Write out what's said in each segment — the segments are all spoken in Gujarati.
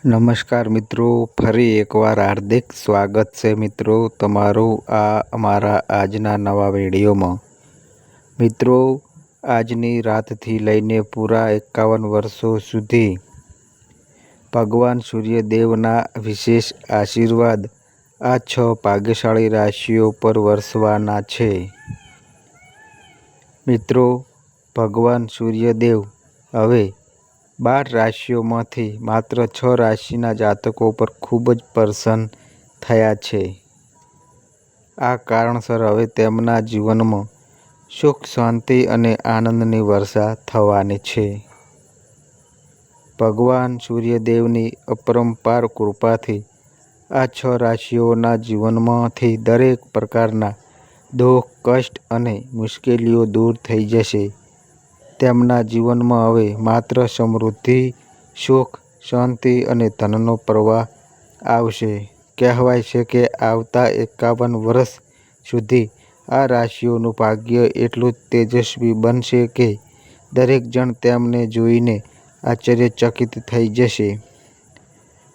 નમસ્કાર મિત્રો, ફરી એકવાર હાર્દિક સ્વાગત છે મિત્રો તમારું આ અમારા આજના નવા વિડીયોમાં. મિત્રો, આજની રાતથી લઈને પૂરા એકાવન વર્ષો સુધી ભગવાન સૂર્યદેવના વિશેષ આશીર્વાદ આ છ ભાગ્યશાળી રાશિઓ પર વરસવાના છે. મિત્રો, ભગવાન સૂર્યદેવ હવે બાર રાશિઓમાંથી માત્ર છ રાશિના જાતકો પર ખૂબ જ પ્રસન્ન થયા છે. આ કારણસર હવે તેમના જીવનમાં સુખ, શાંતિ અને આનંદની વર્ષા થવાની છે. ભગવાન સૂર્યદેવની અપરંપાર કૃપાથી આ છ રાશિઓના જીવનમાંથી દરેક પ્રકારના દુઃખ, કષ્ટ અને મુશ્કેલીઓ દૂર થઈ જશે. તેમના જીવનમાં હવે માત્ર સમૃદ્ધિ, સુખ, શાંતિ અને ધનનો પ્રવાહ આવશે. કહેવાય છે કે આવતા એકાવન વર્ષ સુધી આ રાશિઓનું ભાગ્ય એટલું તેજસ્વી બનશે કે દરેક જણ તેમને જોઈને આશ્ચર્યચકિત થઈ જશે.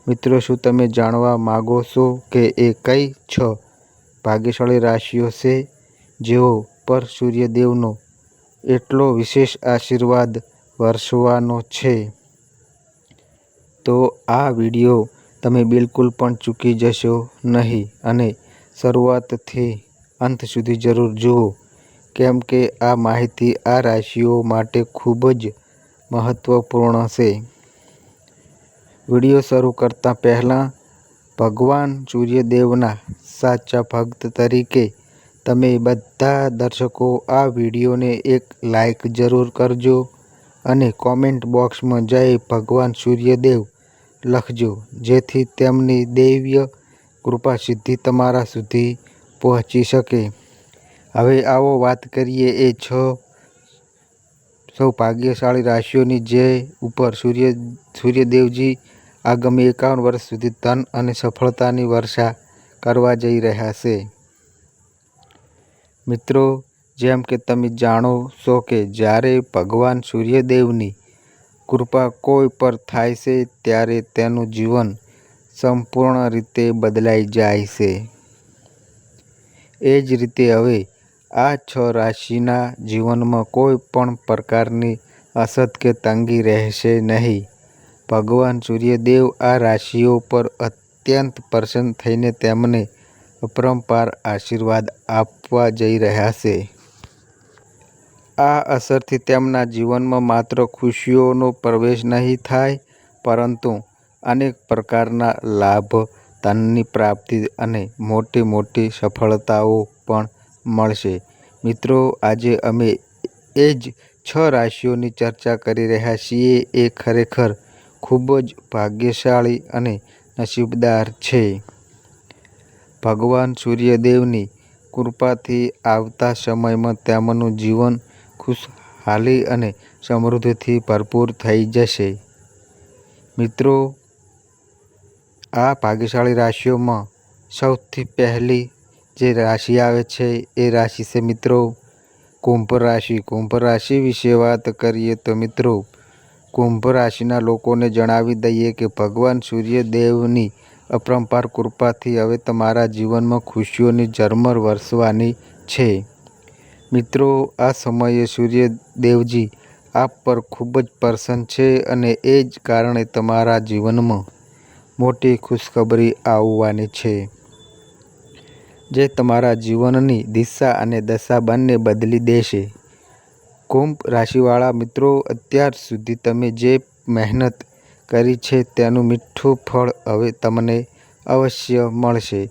મિત્રો, શું તમે જાણવા માગો છો કે એ કઈ છ ભાગ્યશાળી રાશિઓ છે જેઓ પર સૂર્યદેવનો એટલો વિશેષ આશીર્વાદ વરસવાનો છે. તો આ વીડિયો તમે બિલકુલ પણ ચૂકી જશો નહીં અને શરૂઆતથી અંત સુધી જરૂર જુઓ, કેમ કે આ માહિતી આ રાશિઓ માટે ખૂબ જ મહત્વપૂર્ણ છે. વીડિયો શરૂ કરતાં પહેલાં ભગવાન સૂર્યદેવના સાચા ભક્ત તરીકે તમે બધા દર્શકો આ વિડીયોને એક લાઈક જરૂર કરજો અને કોમેન્ટ બોક્સમાં જય ભગવાન સૂર્યદેવ લખજો, જેથી તેમની દૈવ્ય કૃપા સિદ્ધિ તમારા સુધી પહોંચી શકે. હવે આવો વાત કરીએ એ છ સૌ ભાગ્યશાળી રાશિઓની જે ઉપર સૂર્ય, સૂર્યદેવજી આગામી એકાવન વર્ષ સુધી ધન અને સફળતાની વર્ષા કરવા જઈ રહ્યા છે. મિત્રો, જેમ કે તમે જાણો છો કે જ્યારે ભગવાન સૂર્યદેવની કૃપા કોઈ પર થાય છે, ત્યારે તેનું જીવન સંપૂર્ણ રીતે બદલાઈ જાય છે. એ જ રીતે હવે આ છ રાશિના જીવનમાં કોઈ પણ પ્રકારની અસત કે તંગી રહેશે નહીં. ભગવાન સૂર્યદેવ આ રાશિઓ પર અત્યંત પ્રસન્ન થઈને તેમને અપરંપાર આશીર્વાદ આપવા જઈ રહ્યા છે. આ અસરથી તેમના જીવનમાં માત્ર ખુશીઓનો પ્રવેશ નહીં થાય, પરંતુ અનેક પ્રકારના લાભ, ધનની પ્રાપ્તિ અને મોટી મોટી સફળતાઓ પણ મળશે. મિત્રો, આજે અમે એ જ છ રાશિઓની ચર્ચા કરી રહ્યા છીએ. એ ખરેખર ખૂબ જ ભાગ્યશાળી અને નસીબદાર છે. ભગવાન સૂર્યદેવની કૃપાથી આવતા સમયમાં તેમનું જીવન ખુશહાલી અને સમૃદ્ધિથી ભરપૂર થઈ જશે. મિત્રો, આ ભાગ્યશાળી રાશિઓમાં સૌથી પહેલી જે રાશિ આવે છે એ રાશિ છે મિત્રો કુંભ રાશિ. કુંભ રાશિ વિશે વાત કરીએ તો મિત્રો, કુંભ રાશિના લોકોને જણાવી દઈએ કે ભગવાન સૂર્યદેવની અપરંપાર કૃપાથી હવે તમારા જીવનમાં ખુશીઓની ઝરમર વરસવાની છે. મિત્રો, આ સમયે સૂર્યદેવજી આપ પર ખૂબ જ પ્રસન્ન છે અને એ જ કારણે તમારા જીવનમાં મોટી ખુશખબરી આવવાની છે. જે તમારા જીવનની દિશા અને દશા બંને બદલી દેશે. કુંભ રાશિવાળા મિત્રો, અત્યાર સુધી તમે જે મહેનત કરી છે તેનું મીઠું ફળ હવે તમને અવશ્ય મળશે.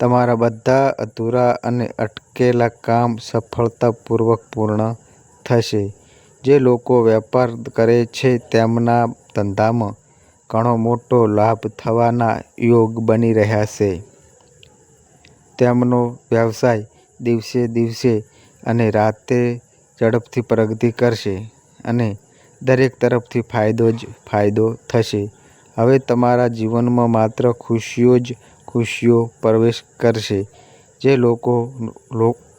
તમારા બધા અધૂરા અને અટકેલા કામ સફળતાપૂર્વક પૂર્ણ થશે. જે લોકો વેપાર કરે છે તેમના ધંધામાં ઘણો મોટો લાભ થવાના યોગ બની રહ્યા છે. તેમનો વ્યવસાય દિવસે દિવસે અને રાતે ઝડપથી પ્રગતિ કરશે અને દરેક તરફથી ફાયદો જ ફાયદો થશે. હવે તમારા જીવનમાં માત્ર ખુશીઓ જ ખુશીઓ પ્રવેશ કરશે. જે લોકો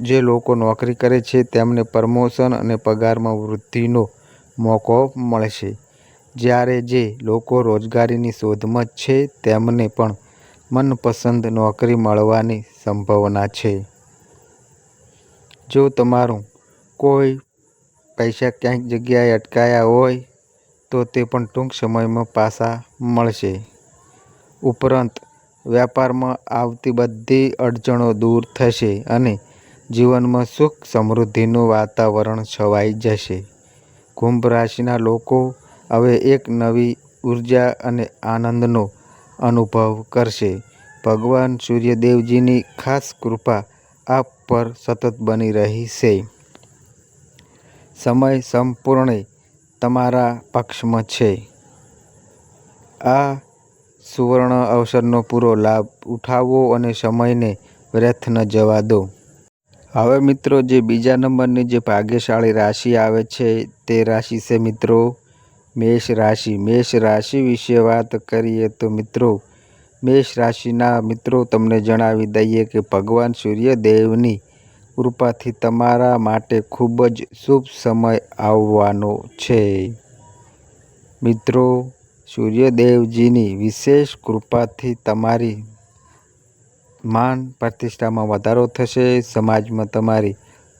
જે લોકો નોકરી કરે છે, તેમને પ્રમોશન અને પગારમાં વૃદ્ધિનો મોકો મળશે. જ્યારે જે લોકો રોજગારીની શોધમાં છે, તેમને પણ મનપસંદ નોકરી મળવાની સંભાવના છે. જો તમારું કોઈ પૈસા ક્યાંક જગ્યાએ અટકાયા હોય, તો તે પણ ટૂંક સમયમાં પાછા મળશે. ઉપરાંત, વ્યાપારમાં આવતી બધી અડચણો દૂર થશે અને જીવનમાં સુખ સમૃદ્ધિનું વાતાવરણ છવાઈ જશે. કુંભ રાશિના લોકો હવે એક નવી ઊર્જા અને આનંદનો અનુભવ કરશે. ભગવાન સૂર્યદેવજીની ખાસ કૃપા આપ પર સતત બની રહેશે. સમય સંપૂર્ણે તમારા પક્ષમાં છે. આ સુવર્ણ અવસરનો પૂરો લાભ ઉઠાવો અને સમયને વ્યર્થ ન જવા દો. હવે મિત્રો, જે બીજા નંબરની જે ભાગ્યશાળી રાશિ આવે છે તે રાશિ છે મિત્રો, મેષ રાશિ. મેષ રાશિ વિશે વાત કરીએ તો મિત્રો, મેષ રાશિના મિત્રો તમને જણાવી દઈએ કે ભગવાન સૂર્યદેવની કૃપાથી તમારા માટે ખૂબ જ શુભ સમય આવવાનો છે. મિત્રો, સૂર્યદેવજીની વિશેષ કૃપાથી તમારી માન પ્રતિષ્ઠામાં વધારો થશે. સમાજમાં તમારી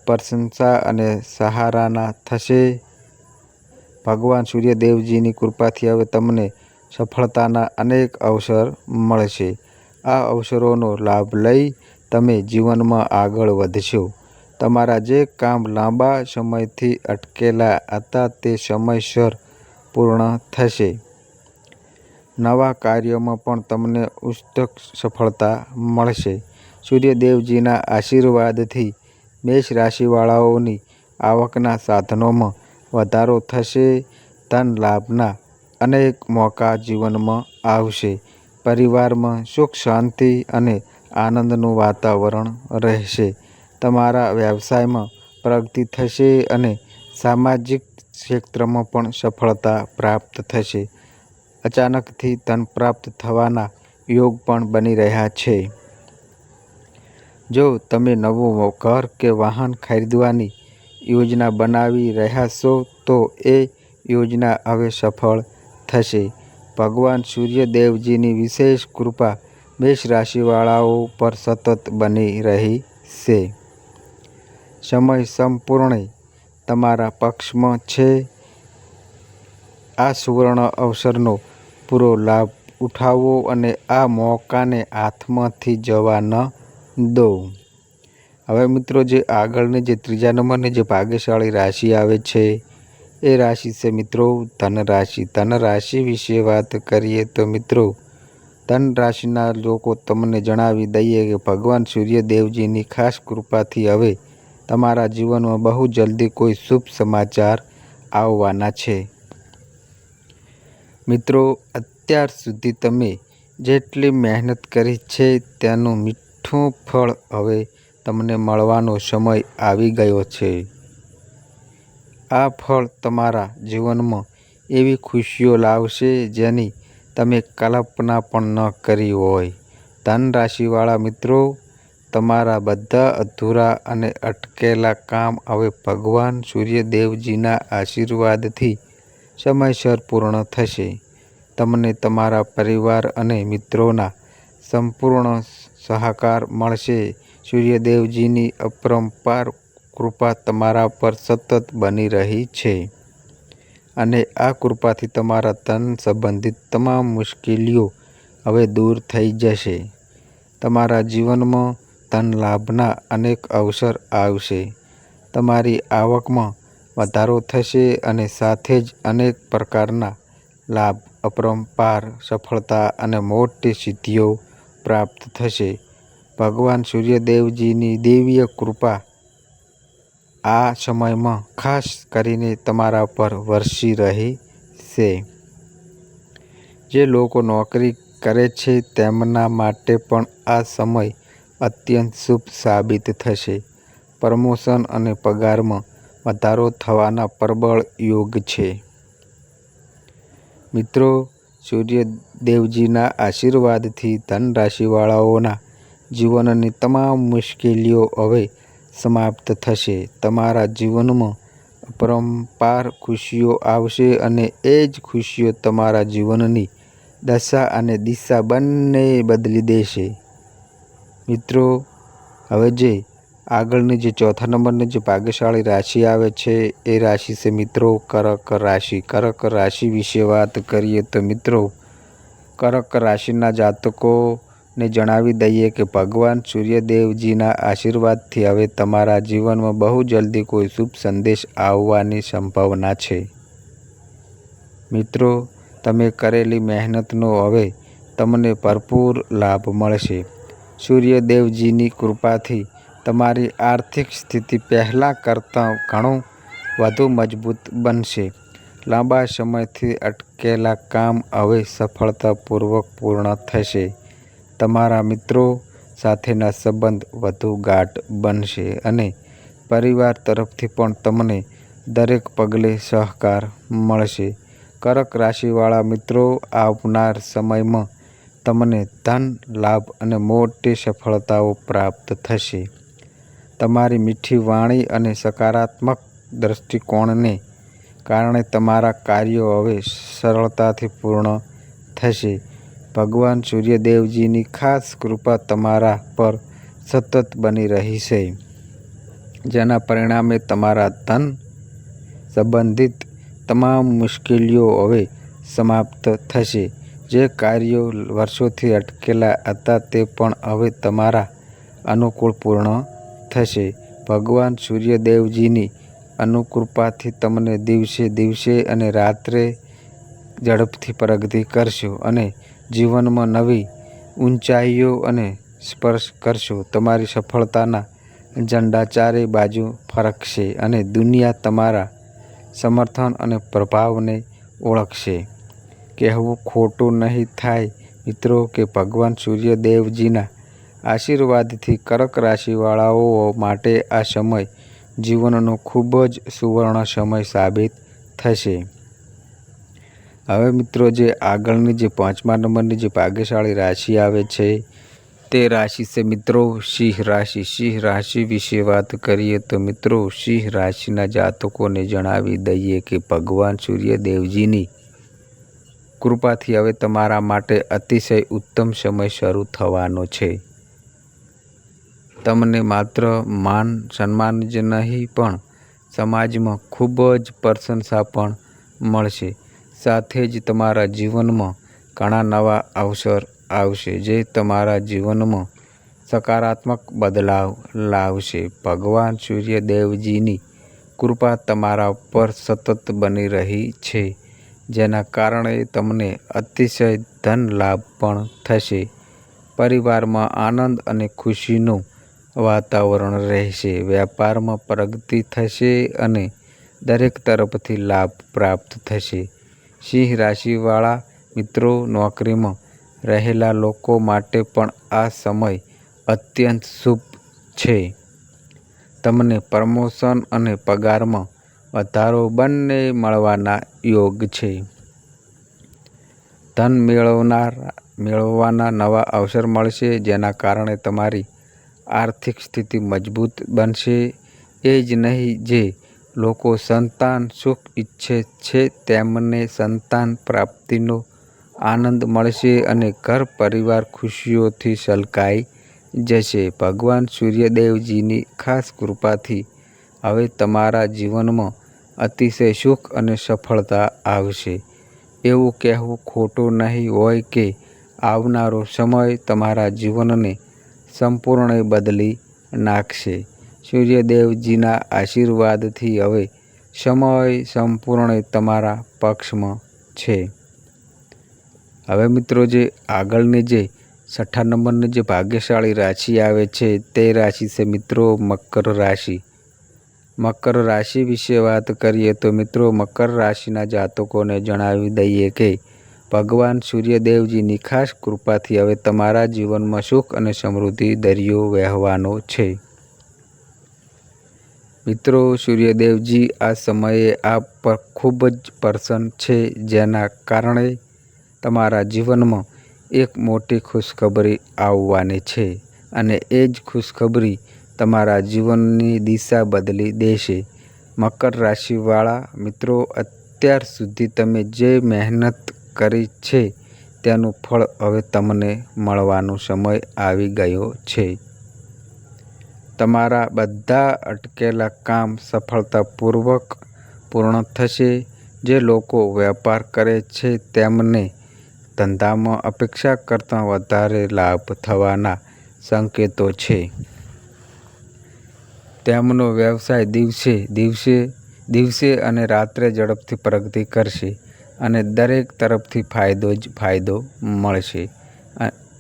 પ્રશંસા અને સહારાના થશે. ભગવાન સૂર્યદેવજીની કૃપાથી હવે તમને સફળતાના અનેક અવસર મળશે. આ અવસરોનો લાભ લઈ તમે જીવનમાં આગળ વધશો. તમારા જે કામ લાંબા સમયથી અટકેલા હતા તે સમયસર પૂર્ણ થશે. નવા કાર્યોમાં પણ તમને ઉષ્ટક સફળતા મળશે. સૂર્યદેવજીના આશીર્વાદથી મેષ રાશિવાળાઓની આવકના સાધનોમાં વધારો થશે. ધન લાભના અનેક મોકા જીવનમાં આવશે. પરિવારમાં સુખ શાંતિ અને આનંદનું વાતાવરણ રહેશે. તમારા વ્યવસાયમાં પ્રગતિ થશે અને સામાજિક ક્ષેત્રમાં પણ સફળતા પ્રાપ્ત થશે. અચાનકથી ધન પ્રાપ્ત થવાના યોગ પણ બની રહ્યા છે. જો તમે નવું ઘર કે વાહન ખરીદવાની યોજના બનાવી રહ્યા છો, તો એ યોજના હવે સફળ થશે. ભગવાન સૂર્યદેવજીની વિશેષ કૃપા મેષ રાશિવાળાઓ પર સતત બની રહી છે. સમય સંપૂર્ણે તમારા પક્ષમાં છે. આ સુવર્ણ અવસરનો પૂરો લાભ ઉઠાવો અને આ મોકાને હાથમાંથી જવા ન દો. હવે મિત્રો, જે આગળની જે ત્રીજા નંબરની જે ભાગ્યશાળી રાશિ આવે છે, એ રાશિ છે મિત્રો ધન રાશિ. ધન રાશિ વિશે વાત કરીએ તો મિત્રો ધન રાશિના લોકો તમને જણાવી દઈએ કે ભગવાન સૂર્યદેવજીની ખાસ કૃપાથી હવે તમારા જીવનમાં બહુ જલ્દી કોઈ શુભ સમાચાર આવવાના છે. મિત્રો, અત્યાર સુધી તમે જેટલી મહેનત કરી છે તેનું મીઠું ફળ હવે તમને મળવાનો સમય આવી ગયો છે. આ ફળ તમારા જીવનમાં એવી ખુશીઓ લાવશે જેની તમે કલ્પના પણ ન કરી હોય. ધન રાશિવાળા મિત્રો, તમારા બધા અધૂરા અને અટકેલા કામ હવે ભગવાન સૂર્યદેવજીના આશીર્વાદથી સમયસર પૂર્ણ થશે. તમને તમારા પરિવાર અને મિત્રોના સંપૂર્ણ સહકાર મળશે. સૂર્યદેવજીની અપરંપાર કૃપા તમારા પર સતત બની રહી છે અને આ કૃપાથી તમારા ધન સંબંધિત તમામ મુશ્કેલીઓ હવે દૂર થઈ જશે. તમારા જીવનમાં ધન લાભના અનેક અવસર આવશે. તમારી આવકમાં વધારો થશે અને સાથે જ અનેક પ્રકારના લાભ, અપરંપાર સફળતા અને મોટી સિદ્ધિઓ પ્રાપ્ત થશે. ભગવાન સૂર્યદેવજીની દેવીય કૃપા આ સમયમાં ખાસ કરીને તમારા પર વરસી રહી છે. જે લોકો નોકરી કરે છે તેમના માટે પણ આ સમય અત્યંત શુભ સાબિત થશે. પ્રમોશન અને પગારમાં વધારો થવાના પ્રબળ યોગ છે. મિત્રો, સૂર્યદેવજીના આશીર્વાદથી ધન રાશિવાળાઓના જીવનની તમામ મુશ્કેલીઓ હવે સમાપ્ત થશે. તમારા જીવનમાં પરંપાર ખુશીઓ આવશે અને એ જ ખુશીઓ તમારા જીવનની દશા અને દિશા બંને બદલી દેશે મિત્રો, હવે જે આગળની જે ચોથા નંબરની જે ભાગ્યશાળી રાશિ આવે છે, એ રાશિ છે મિત્રો કરક રાશિ કરક રાશિ વિશે વાત કરીએ તો મિત્રો, કરક રાશિના જાતકોને જણાવી દઈએ કે ભગવાન સૂર્યદેવજીના આશીર્વાદથી હવે તમારા જીવનમાં બહુ જલ્દી કોઈ શુભ સંદેશ આવવાની સંભાવના છે. મિત્રો, તમે કરેલી મહેનતનો હવે તમને ભરપૂર લાભ મળશે. સૂર્યદેવજીની કૃપાથી તમારી આર્થિક સ્થિતિ પહેલાં કરતાં ઘણું વધુ મજબૂત બનશે. લાંબા સમયથી અટકેલા કામ હવે સફળતાપૂર્વક પૂર્ણ થશે. તમારા મિત્રો સાથેના સંબંધ વધુ ગાઢ બનશે અને પરિવાર તરફથી પણ તમને દરેક પગલે સહકાર મળશે. કરક રાશિવાળા મિત્રો, આવનાર સમયમાં તમને ધન, લાભ અને મોટી સફળતાઓ પ્રાપ્ત થશે. તમારી મીઠી વાણી અને સકારાત્મક દૃષ્ટિકોણને કારણે તમારા કાર્યો હવે સરળતાથી પૂર્ણ થશે. ભગવાન સૂર્યદેવજીની ખાસ કૃપા તમારા પર સતત બની રહી છે. જેના પરિણામે તમારા ધન સંબંધિત તમામ મુશ્કેલીઓ હવે સમાપ્ત થશે. જે કાર્યો વર્ષોથી અટકેલા હતા તે પણ હવે તમારા અનુકૂળ પૂર્ણ થશે. ભગવાન સૂર્યદેવજીની અનુકૃપાથી તમને દિવસે દિવસે અને રાત્રે ઝડપથી પ્રગતિ કરશો અને જીવનમાં નવી ઊંચાઈઓ અને સ્પર્શ કરશો. તમારી સફળતાના ઝંડા ચારે બાજુ ફરકશે અને દુનિયા તમારા સમર્થન અને પ્રભાવને ઓળખશે. કહેવું ખોટું નહીં થાય મિત્રો કે ભગવાન સૂર્યદેવજીના આશીર્વાદથી કર્ક રાશિવાળાઓ માટે આ સમય જીવનનો ખૂબ જ સુવર્ણ સમય સાબિત થશે. હવે મિત્રો જે આગળની જે પાંચમા નંબરની જે ભાગ્યશાળી રાશિ આવે છે, તે રાશિ છે મિત્રો સિંહ રાશિ. સિંહ રાશિ વિશે વાત કરીએ તો મિત્રો સિંહ રાશિના જાતકોને જણાવી દઈએ કે ભગવાન સૂર્યદેવજીની કૃપાથી હવે તમારા માટે અતિશય ઉત્તમ સમય શરૂ થવાનો છે. તમને માત્ર માન સન્માન જ નહીં, પણ સમાજમાં ખૂબ જ પ્રશંસા પણ મળશે. સાથે જ તમારા જીવનમાં ઘણા નવા અવસર આવશે જે તમારા જીવનમાં સકારાત્મક બદલાવ લાવશે. ભગવાન સૂર્યદેવજીની કૃપા તમારા ઉપર સતત બની રહી છે, જેના કારણે તમને અતિશય ધન લાભ પણ થશે. પરિવારમાં આનંદ અને ખુશીનું વાતાવરણ રહેશે, વ્યાપારમાં પ્રગતિ થશે અને દરેક તરફથી લાભ પ્રાપ્ત થશે. સિંહ રાશિવાળા મિત્રો નોકરીમાં રહેલા લોકો માટે પણ આ સમય અત્યંત શુભ છે. તમને પ્રમોશન અને પગારમાં વધારો બંને મળવાના યોગ છે. ધન મેળવનાર, મેળવવાના નવા અવસર મળશે, જેના કારણે તમારી આર્થિક સ્થિતિ મજબૂત બનશે. એ જ નહીં, જે લોકો સંતાન સુખ ઈચ્છે છે, તેમને સંતાન પ્રાપ્તિનો આનંદ મળશે અને ઘર પરિવાર ખુશીઓથી છલકાઈ જશે. ભગવાન સૂર્યદેવજીની ખાસ કૃપાથી હવે તમારા જીવનમાં અતિશય સુખ અને સફળતા આવશે. એવું કહેવું ખોટું નહીં હોય કે આવનારો સમય તમારા જીવનને સંપૂર્ણ બદલી નાખશે. સૂર્યદેવજીના આશીર્વાદથી હવે સમય સંપૂર્ણ તમારા પક્ષમાં છે. હવે મિત્રો જે આગળની જે છઠ્ઠા નંબરની જે ભાગ્યશાળી રાશિ આવે છે તે રાશિ છે મિત્રો મકર રાશિ. મકર રાશિ વિશે વાત કરીએ તો મિત્રો મકર રાશિના જાતકોને જણાવી દઈએ કે ભગવાન સૂર્યદેવજીની ખાસ કૃપાથી હવે તમારા જીવનમાં સુખ અને સમૃદ્ધિ દરિયો વહેવાનો છે. મિત્રો, સૂર્યદેવજી આ સમયે આ પર ખૂબ જ પ્રસન્ન છે, જેના કારણે તમારા જીવનમાં એક મોટી ખુશખબરી આવવાની છે અને એ જ ખુશખબરી તમારા જીવનની દિશા બદલી દેશે. મકર રાશિવાળા મિત્રો, અત્યાર સુધી તમે જે મહેનત કરી છે, તેનું ફળ હવે તમને મળવાનો સમય આવી ગયો છે. તમારા બધા અટકેલા કામ સફળતાપૂર્વક પૂર્ણ થશે. જે લોકો વેપાર કરે છે તેમને ધંધામાં અપેક્ષા કરતાં વધારે લાભ થવાના સંકેતો છે. તેમનો વ્યવસાય દિવસે દિવસે દિવસે અને રાત્રે ઝડપથી પ્રગતિ કરશે અને દરેક તરફથી ફાયદો જ ફાયદો મળશે.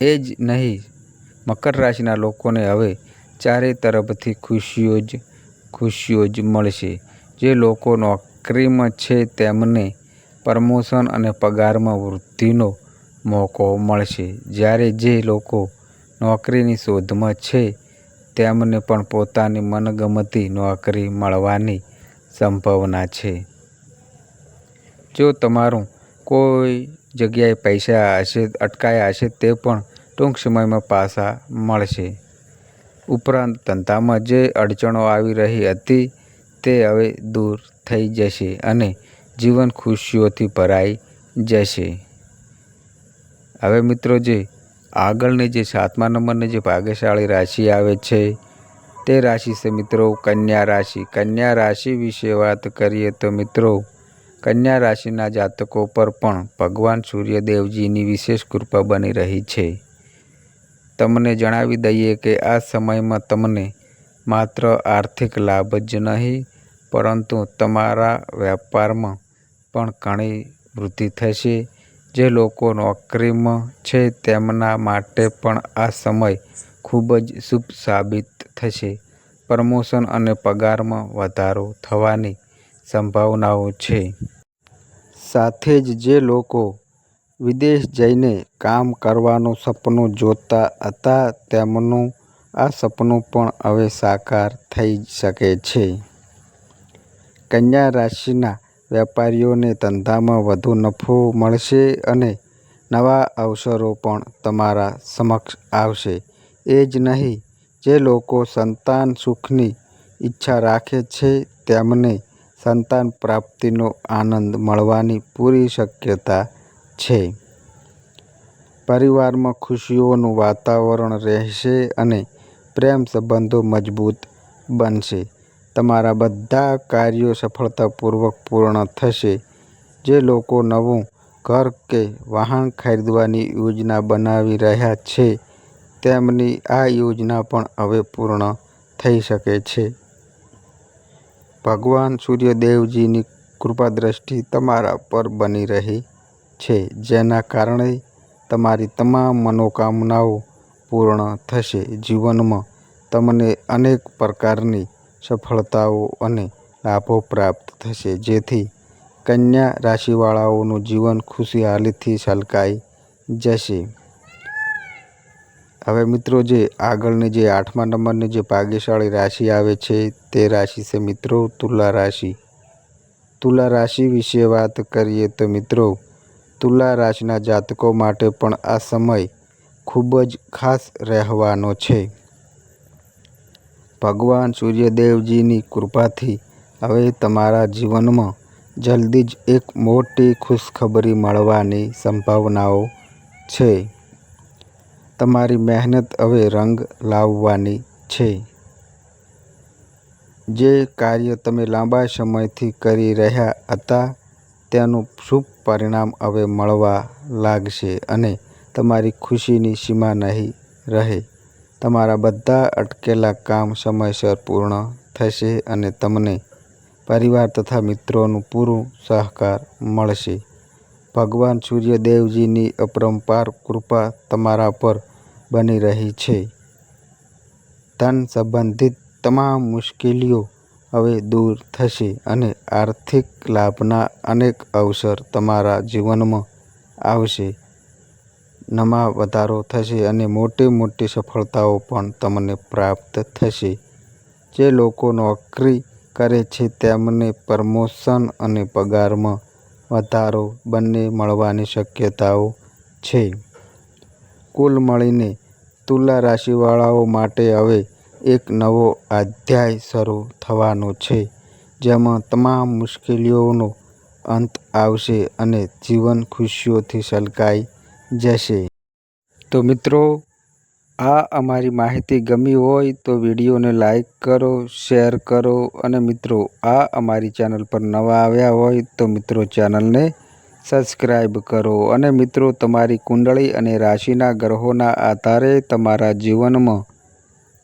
એ જ નહીં, મકર રાશિના લોકોને હવે ચારે તરફથી ખુશીઓ જ ખુશીઓ જ મળશે. જે લોકો નોકરીમાં છે તેમને પ્રમોશન અને પગારમાં વૃદ્ધિનો મોકો મળશે. જ્યારે જે લોકો નોકરીની શોધમાં છે, તેમને પણ પોતાની મનગમતી નોકરી મળવાની સંભાવના છે. જો તમારું કોઈ જગ્યાએ પૈસા હશે, અટકાયા હશે, તે પણ ટૂંક સમયમાં પાછા મળશે. ઉપરાંત ધંધામાં જે અડચણો આવી રહી હતી તે હવે દૂર થઈ જશે અને જીવન ખુશીઓથી ભરાઈ જશે. હવે મિત્રો જે આગળની જે સાતમા નંબરની જે ભાગ્યશાળી રાશિ આવે છે, તે રાશિ છે મિત્રો કન્યા રાશિ. કન્યા રાશિ વિશે વાત કરીએ તો મિત્રો, કન્યા રાશિના જાતકો પર પણ ભગવાન સૂર્યદેવજીની વિશેષ કૃપા બની રહી છે. તમને જણાવી દઈએ કે આ સમયમાં તમને માત્ર આર્થિક લાભ જ નહીં, પરંતુ તમારા વેપારમાં પણ ઘણી વૃદ્ધિ થશે. જે લોકો નોકરીમાં છે તેમના માટે પણ આ સમય ખૂબ જ શુભ સાબિત થશે. પ્રમોશન અને પગારમાં વધારો થવાની સંભાવનાઓ છે. સાથે જ જે લોકો વિદેશ જઈને કામ કરવાનું સપનું જોતા હતા તેમનું આ સપનું પણ હવે સાકાર થઈ શકે છે. કન્યા રાશિના વેપારીઓને ધંધામાં વધુ નફો મળશે અને નવા અવસરો પણ તમારા સમક્ષ આવશે. એ જ નહીં, જે લોકો સંતાન સુખની ઈચ્છા રાખે છે તેમને સંતાન પ્રાપ્તિનો આનંદ મળવાની પૂરી શક્યતા છે. પરિવારમાં ખુશીઓનું વાતાવરણ રહેશે અને પ્રેમ સંબંધો મજબૂત બનશે. તમારા બધા કાર્યો સફળતાપૂર્વક પૂર્ણ થશે. જે લોકો નવું ઘર કે વાહન ખરીદવાની યોજના બનાવી રહ્યા છે, તેમની આ યોજના પણ હવે પૂર્ણ થઈ શકે છે. ભગવાન સૂર્યદેવજીની કૃપાદ્રષ્ટિ તમારા પર બની રહી. છે, જેના કારણે તમારી તમામ મનોકામનાઓ પૂર્ણ થશે. જીવનમાં તમને અનેક પ્રકારની સફળતાઓ અને લાભો પ્રાપ્ત થશે. જેથી કન્યા રાશિવાળાઓનું જીવન ખુશહાલીથી છલકાઈ જશે. હવે મિત્રો, જે આગળની જે આઠમા નંબરની જે ભાગ્યશાળી રાશિ આવે છે, તે રાશિ છે મિત્રો તુલા રાશિ. તુલા રાશિ વિશે વાત કરીએ તો મિત્રો તુલા રાશિના જાતકો માટે પણ આ સમય ખૂબ જ ખાસ રહેવાનો છે. ભગવાન સૂર્યદેવજીની કૃપાથી હવે તમારા જીવનમાં જલ્દી જ એક મોટી ખુશખબરી મળવાની સંભાવનાઓ છે. તમારી મહેનત હવે રંગ લાવવાની છે. જે કાર્ય તમે લાંબા સમયથી કરી રહ્યા હતા, તેનું શુભ પરિણામ હવે મળવા લાગશે અને તમારી ખુશીની સીમા નહીં રહે. તમારા બધા અટકેલા કામ સમયસર પૂર્ણ થશે અને તમને પરિવાર તથા મિત્રોનું પૂરું સહકાર મળશે. ભગવાન સૂર્યદેવજીની અપરંપાર કૃપા તમારા પર બની રહી છે. ધન સંબંધિત તમામ મુશ્કેલીઓ હવે દૂર થશે અને આર્થિક લાભના અનેક અવસર તમારા જીવનમાં આવશે. નમાં વધારો થશે અને મોટી મોટી સફળતાઓ પણ તમને પ્રાપ્ત થશે. જે લોકો નોકરી કરે છે તેમને પ્રમોશન અને પગારમાં વધારો બંને મળવાની શક્યતાઓ છે. કુલ મળીને તુલા રાશિવાળાઓ માટે હવે એક નવો અધ્યાય શરૂ થવાનો છે જેમાં તમામ મુશ્કેલીઓનો અંત આવશે અને જીવન ખુશીઓથી છલકાઈ જશે. તો મિત્રો આ અમારી માહિતી ગમી હોય તો વિડીયોને લાઈક કરો, શેર કરો અને મિત્રો આ અમારી ચેનલ પર નવા આવ્યા હોય તો મિત્રો ચેનલને સબસ્ક્રાઈબ કરો અને મિત્રો તમારી કુંડળી અને રાશિના ગ્રહોના આધારે તમારા જીવનમાં